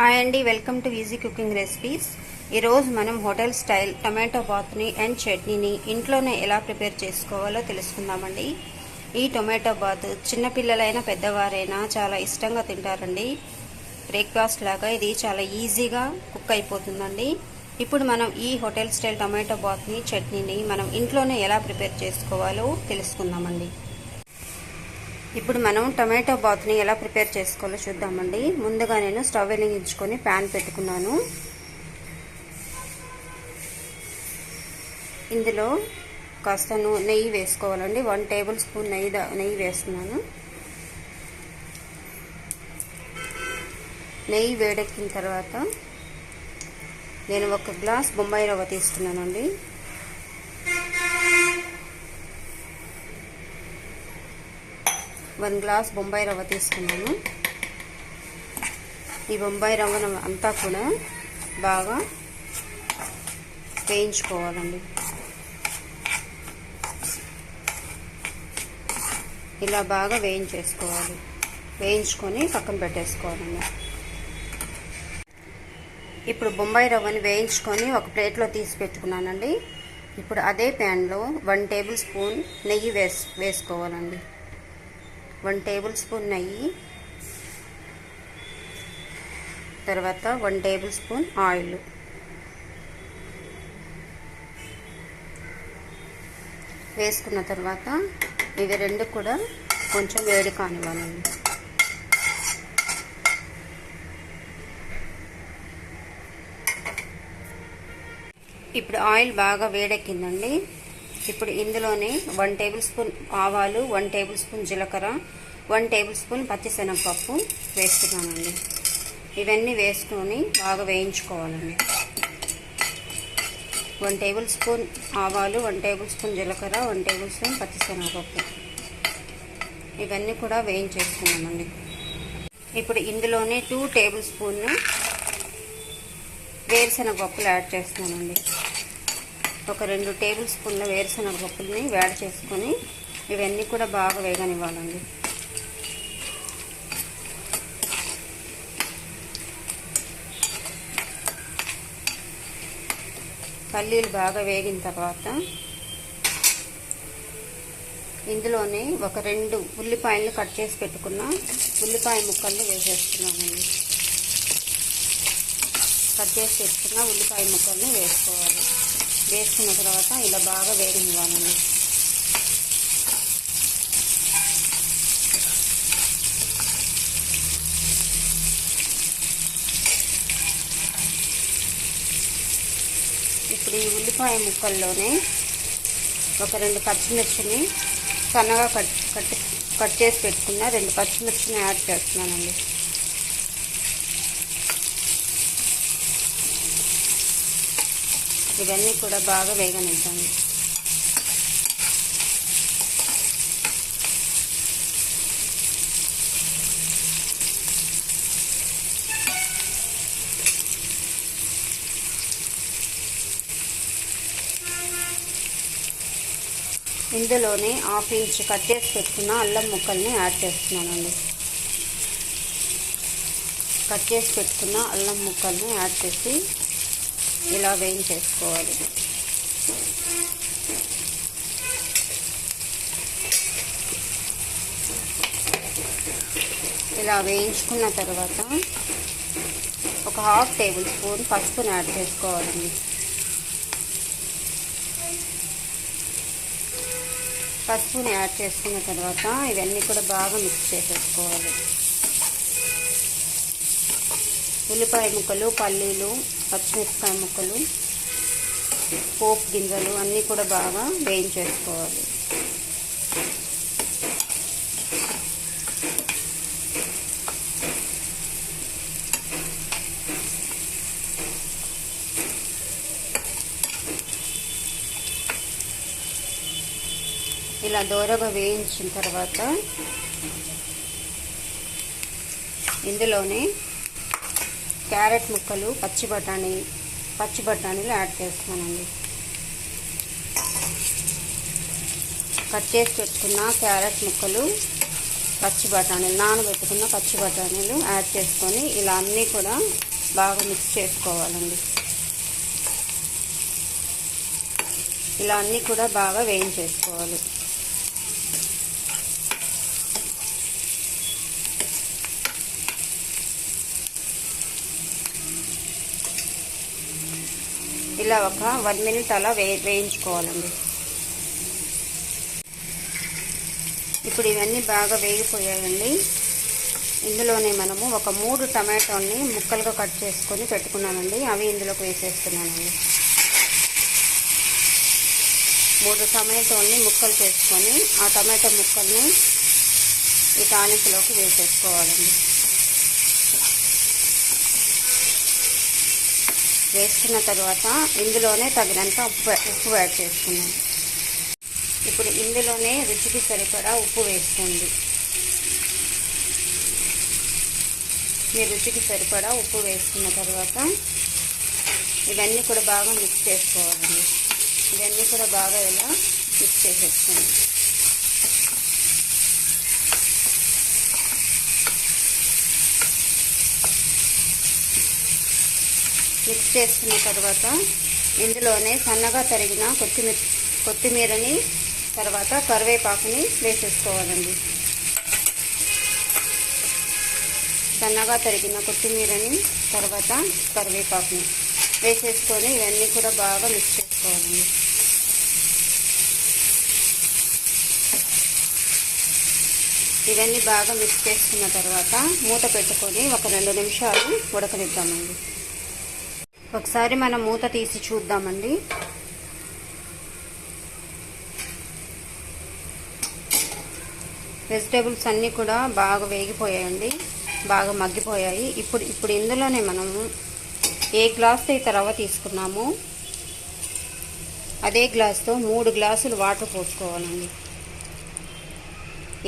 Hi అండి welcome to easy cooking recipes ఈరోజు మనం హోటల్ స్టైల్ టమాటో బాత్ని అండ్ చట్నీని ఇంట్లోనే ఎలా ప్రిపేర్ చేసుకోవాలో తెలుసుకుందామండి. ఈ టొమాటో బాత్ చిన్నపిల్లలైనా పెద్దవారైనా చాలా ఇష్టంగా తింటారండి. బ్రేక్ఫాస్ట్ లాగా ఇది చాలా ఈజీగా కుక్ అయిపోతుందండి. ఇప్పుడు మనం ఈ హోటల్ స్టైల్ టొమాటో బాత్ని చట్నీని మనం ఇంట్లోనే ఎలా ప్రిపేర్ చేసుకోవాలో తెలుసుకుందామండి. ఇప్పుడు మనం టమాటో బాత్ని ఎలా ప్రిపేర్ చేసుకోవాలో చూద్దామండి. ముందుగా నేను స్టవ్ వెలిగించుకొని ప్యాన్ పెట్టుకున్నాను. ఇందులో కాస్త నెయ్యి వేసుకోవాలండి. వన్ టేబుల్ స్పూన్ నెయ్యి నెయ్యి వేస్తున్నాను. నెయ్యి వేడెక్కిన తర్వాత నేను ఒక గ్లాస్ బొంబాయి రవ్వ తీసుకున్నానండి వన్ గ్లాస్ బొంబాయి రవ్వ తీసుకున్నాను. ఈ బొంబాయి రవ్వను అంతా కూడా బాగా వేయించుకోవాలండి. ఇలా బాగా వేయించేసుకోవాలి. వేయించుకొని పక్కన పెట్టేసుకోవాలండి. ఇప్పుడు బొంబాయి రవ్వని వేయించుకొని ఒక ప్లేట్లో తీసి పెట్టుకున్నానండి. ఇప్పుడు అదే ప్యాన్లో వన్ టేబుల్ స్పూన్ నెయ్యి వేస్ వేసుకోవాలండి. వన్ టేబుల్ స్పూన్ నెయ్యి తర్వాత వన్ టేబుల్ స్పూన్ ఆయిల్. వేసుకున్న తర్వాత ఇవి రెండు కూడా కొంచెం వేడి కానివ్వాలండి. ఇప్పుడు ఆయిల్ బాగా వేడెక్కిందండి. ఇప్పుడు ఇందులోనే వన్ టేబుల్ స్పూన్ ఆవాలు వన్ టేబుల్ స్పూన్ జీలకర్ర వన్ టేబుల్ స్పూన్ పచ్చిశనగపప్పు వేస్తున్నానండి. ఇవన్నీ వేసుకొని బాగా వేయించుకోవాలండి. వన్ టేబుల్ స్పూన్ ఆవాలు వన్ టేబుల్ స్పూన్ జీలకర్ర వన్ టేబుల్ స్పూన్ పచ్చిశనగపప్పు. ఇవన్నీ కూడా వేయించేసుకున్నామండి. ఇప్పుడు ఇందులోనే టూ టేబుల్ స్పూన్ వేరుశనగ పప్పులు యాడ్ చేస్తున్నానండి. ఒక రెండు టేబుల్ స్పూన్ల వేరుశనగ పప్పుల్ని వేడి చేసుకొని ఇవన్నీ కూడా బాగా వేగనివ్వాలండి. పల్లీలు బాగా వేగిన తర్వాత ఇందులోనే ఒక రెండు ఉల్లిపాయలు కట్ చేసి పెట్టుకున్న ఉల్లిపాయ ముక్కల్ని వేసేస్తున్నామండి. కట్ చేసి పెట్టుకున్న ఉల్లిపాయ ముక్కల్ని వేసుకోవాలి. వేసుకున్న తర్వాత ఇలా బాగా వేగనివ్వాలండి. ఇప్పుడు ఈ ఉల్లిపాయ ముక్కల్లోనే ఒక రెండు పచ్చిమిర్చిని సన్నగా కట్ కట్ కట్ చేసి పెట్టుకున్న రెండు పచ్చిమిర్చిని యాడ్ చేస్తున్నానండి. ఇవన్నీ కూడా బాగా వేగనిద్దాము ఇందులోనే హాఫ్ ఇంచ్ కట్ చేసి పెట్టుకున్న అల్లం ముక్కల్ని యాడ్ చేస్తున్నానండి. కట్ చేసి పెట్టుకున్న అల్లం ముక్కల్ని యాడ్ చేసి ఇలా వేయించేసుకోవాలి. ఇలా వేయించుకున్న తర్వాత ఒక హాఫ్ టేబుల్ స్పూన్ పసుపుని యాడ్ చేసుకోవాలండి పసుపుని యాడ్ చేసుకున్న తర్వాత ఇవన్నీ కూడా బాగా మిక్స్ చేసేసుకోవాలి. ఉల్లిపాయ ముక్కలు పల్లీలు పచ్చిమిరపకాయ ముక్కలు పోపు గింజలు అన్నీ కూడా బాగా వేయించేసుకోవాలి. ఇలా దూరగా వేయించిన తర్వాత ఇందులోనే క్యారెట్ ముక్కలు పచ్చి బఠానీ పచ్చి బఠానీలు యాడ్ చేస్తున్నానండి. కట్ చేసి పెట్టుకున్న క్యారెట్ ముక్కలు పచ్చి బఠానీలు నానబెట్టుకున్న పచ్చి బఠానీలు యాడ్ చేసుకొని ఇలా అన్నీ కూడా బాగా మిక్స్ చేసుకోవాలండి. ఇలా అన్నీ కూడా బాగా వేయించేసుకోవాలి. ఇలా ఒక వన్ మినిట్ అలా వే వేయించుకోవాలండి. ఇప్పుడు ఇవన్నీ బాగా వేగిపోయాయండి. ఇందులోనే మనము ఒక మూడు టమాటోని ముక్కలుగా కట్ చేసుకొని పెట్టుకున్నానండి. అవి ఇందులోకి వేసేస్తున్నానండి. మూడు టమాటోని ముక్కలు చేసుకొని ఆ టమాటో ముక్కల్ని ఈ తాలింపులోకి వేసేసుకోవాలండి. వేసుకున్న తర్వాత ఇందులోనే తగినంత ఉప్పు ఉప్పు యాడ్ చేసుకున్నాను ఇప్పుడు ఇందులోనే రుచికి సరిపడా ఉప్పు వేసుకోండి. మీ రుచికి సరిపడా ఉప్పు వేసుకున్న తర్వాత ఇవన్నీ కూడా బాగా మిక్స్ చేసుకోవాలండి. ఇవన్నీ కూడా బాగా ఇలా మిక్స్ చేసేసుకోండి. మిక్స్ చేసుకున్న తర్వాత ఇందులోనే సన్నగా తరిగిన కొత్తిమీర కొత్తిమీరని తర్వాత కరివేపాకుని వేసేసుకోవాలండి. సన్నగా తరిగిన కొత్తిమీరని తర్వాత కరివేపాకుని వేసేసుకొని ఇవన్నీ కూడా బాగా మిక్స్ చేసుకోవాలండి. ఇవన్నీ బాగా మిక్స్ చేసుకున్న తర్వాత మూత పెట్టుకొని ఒక రెండు నిమిషాలు ఉడకనిద్దామండి. ఒకసారి మనం మూత తీసి చూద్దామండి. వెజిటేబుల్స్ అన్నీ కూడా బాగా వేగిపోయాయండి. బాగా మగ్గిపోయాయి. ఇప్పుడు ఇప్పుడు ఇందులోనే మనము ఏ గ్లాస్ అయితే రవ్వ తీసుకున్నామో అదే గ్లాస్తో మూడు గ్లాసులు వాటర్ పోసుకోవాలండి.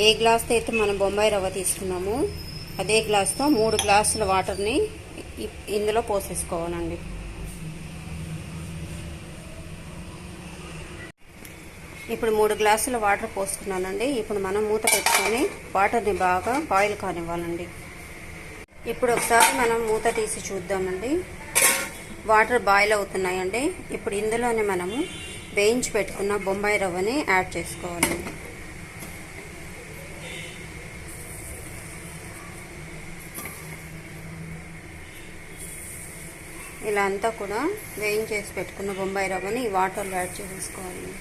ఏ గ్లాస్తో అయితే మనం బొంబాయి రవ్వ తీసుకున్నామో అదే గ్లాస్తో మూడు గ్లాసుల వాటర్ని ఇందులో పోసేసుకోవాలండి. ఇప్పుడు మూడు గ్లాసుల వాటర్ పోసుకున్నానండి. ఇప్పుడు మనం మూత పెట్టుకొని వాటర్ని బాగా బాయిల్ కానివ్వాలండి. ఇప్పుడు ఒకసారి మనం మూత తీసి చూద్దామండి. వాటర్ బాయిల్ అవుతున్నాయండి. ఇప్పుడు ఇందులోనే మనము వేయించి పెట్టుకున్న బొంబాయి రవ్వని యాడ్ చేసుకోవాలండి ఇలా అంతా కూడా వేయించేసి పెట్టుకున్న బొంబాయి రవ్వని ఈ వాటర్లో యాడ్ చేసేసుకోవాలి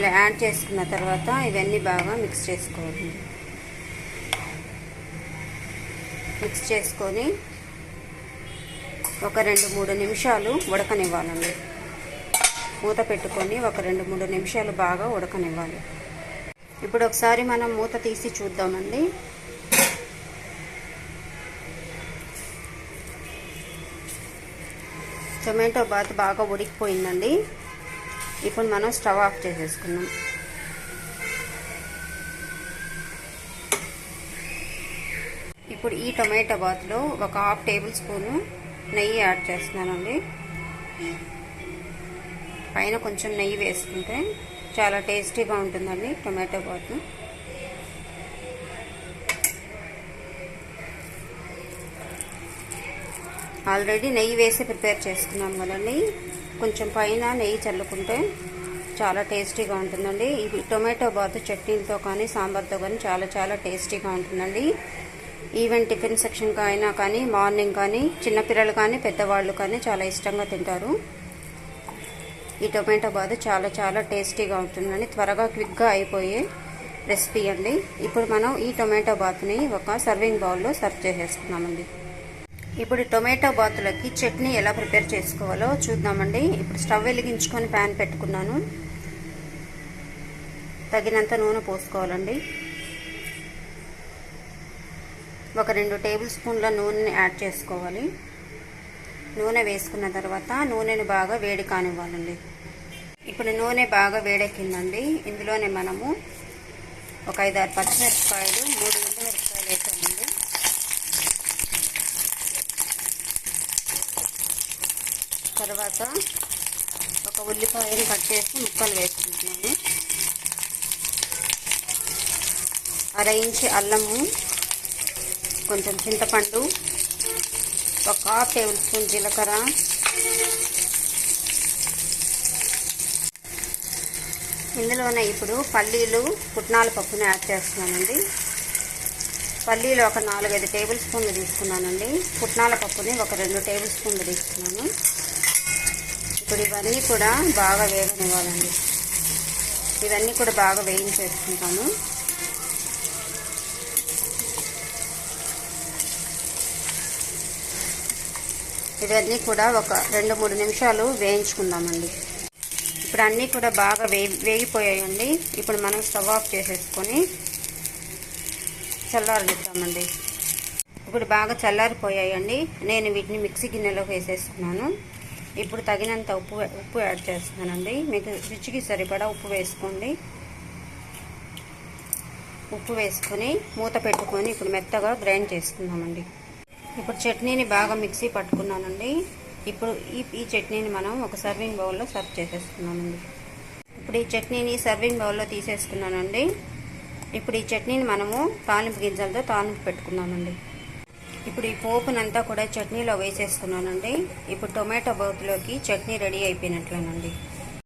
ఇలా యాడ్ చేసుకున్న తర్వాత ఇవన్నీ బాగా మిక్స్ చేసుకోవాలి. మిక్స్ చేసుకొని ఒక రెండు మూడు నిమిషాలు ఉడకనివ్వాలండి. మూత పెట్టుకొని ఒక రెండు మూడు నిమిషాలు బాగా ఉడకనివ్వాలి. ఇప్పుడు ఒకసారి మనం మూత తీసి చూద్దామండి. టొమాటో బాత్ బాగా ఉడికిపోయిందండి. ఇప్పుడు మనం స్టవ్ ఆఫ్ చేసేసుకున్నాం ఇప్పుడు ఈ టొమాటో బాత్లో ఒక హాఫ్ టేబుల్ స్పూను నెయ్యి యాడ్ చేస్తున్నానండి. పైన కొంచెం నెయ్యి వేసుకుంటే చాలా టేస్టీగా ఉంటుందండి టొమాటో బాత్. ఆల్రెడీ నెయ్యి వేసి ప్రిపేర్ చేసుకున్నాం కదండి కొంచెం పైన నెయ్యి చల్లుకుంటే చాలా టేస్టీగా ఉంటుందండి. ఈ టొమాటో బాత్ చట్నీలతో కానీ సాంబార్తో కానీ చాలా చాలా టేస్టీగా ఉంటుందండి. ఈవెన్ టిఫిన్ సెక్షన్కి అయినా కానీ మార్నింగ్ కానీ చిన్నపిల్లలు కానీ పెద్దవాళ్ళు కానీ చాలా ఇష్టంగా తింటారు. ఈ టొమాటో బాత్ చాలా చాలా టేస్టీగా ఉంటుందండి. త్వరగా క్విక్గా అయిపోయే రెసిపీ అండి. ఇప్పుడు మనం ఈ టొమాటో బాత్ని ఒక సర్వింగ్ బౌల్లో సర్వ్ చేసేసుకున్నామండి ఇప్పుడు టొమాటో బాతులకి చట్నీ ఎలా ప్రిపేర్ చేసుకోవాలో చూద్దామండి. ఇప్పుడు స్టవ్ వెలిగించుకొని ప్యాన్ పెట్టుకున్నాను. తగినంత నూనె పోసుకోవాలండి. ఒక రెండు టేబుల్ స్పూన్ల నూనెని యాడ్ చేసుకోవాలి. నూనె వేసుకున్న తర్వాత నూనెని బాగా వేడి కానివ్వాలండి. ఇప్పుడు నూనె బాగా వేడెక్కిందండి. ఇందులోనే మనము ఒక ఐదారు పచ్చిమిరపకాయలు మూడు తర్వాత ఒక ఉల్లిపాయని కట్ చేసి ముక్కలు వేసుకుంటున్నాను. అర ఇంచి అల్లము కొంచెం చింతపండు ఒక హాఫ్ టేబుల్ స్పూన్ జీలకర్ర ఇందులోనే ఇప్పుడు పల్లీలు పుట్నాల పప్పుని యాడ్ చేస్తున్నానండి. పల్లీలు ఒక నాలుగైదు టేబుల్ స్పూన్లు తీసుకున్నానండి. పుట్నాల పప్పుని ఒక రెండు టేబుల్ స్పూన్లు తీసుకున్నాను. ఇప్పుడు ఇవన్నీ కూడా బాగా వేగనివ్వాలండి. ఇవన్నీ కూడా బాగా వేయించేసుకుంటాను. ఇవన్నీ కూడా ఒక రెండు మూడు నిమిషాలు వేయించుకుందామండి. ఇప్పుడు అన్నీ కూడా బాగా వే వేగిపోయాయండి. ఇప్పుడు మనం స్టవ్ ఆఫ్ చేసేసుకొని చల్లారనిద్దామండి. ఇప్పుడు బాగా చల్లారిపోయాయండి. నేను వీటిని మిక్సీ గిన్నెలోకి వేసేసుకున్నాను ఇప్పుడు తగినంత ఉప్పు ఉప్పు యాడ్ చేస్తున్నానండి. మీకు రుచికి సరిపడా ఉప్పు వేసుకోండి. ఉప్పు వేసుకొని మూత పెట్టుకొని ఇప్పుడు మెత్తగా గ్రైండ్ చేసుకుందామండి. ఇప్పుడు చట్నీని బాగా మిక్సీ పట్టుకున్నానండి. ఇప్పుడు ఈ ఈ చట్నీని మనం ఒక సర్వింగ్ బౌల్లో సర్వ్ చేసేసుకున్నామండి ఇప్పుడు ఈ చట్నీని సర్వింగ్ బౌల్లో తీసేసుకున్నానండి. ఇప్పుడు ఈ చట్నీని మనము తాలింపు గింజలతో తాలింపు పెట్టుకున్నామండి ఇప్పుడు ఈ పోపునంతా కూడా చట్నీలో వేసేసుకున్నానండి ఇప్పుడు టొమాటో బౌత్లోకి చట్నీ రెడీ అయిపోయినట్లేనండి.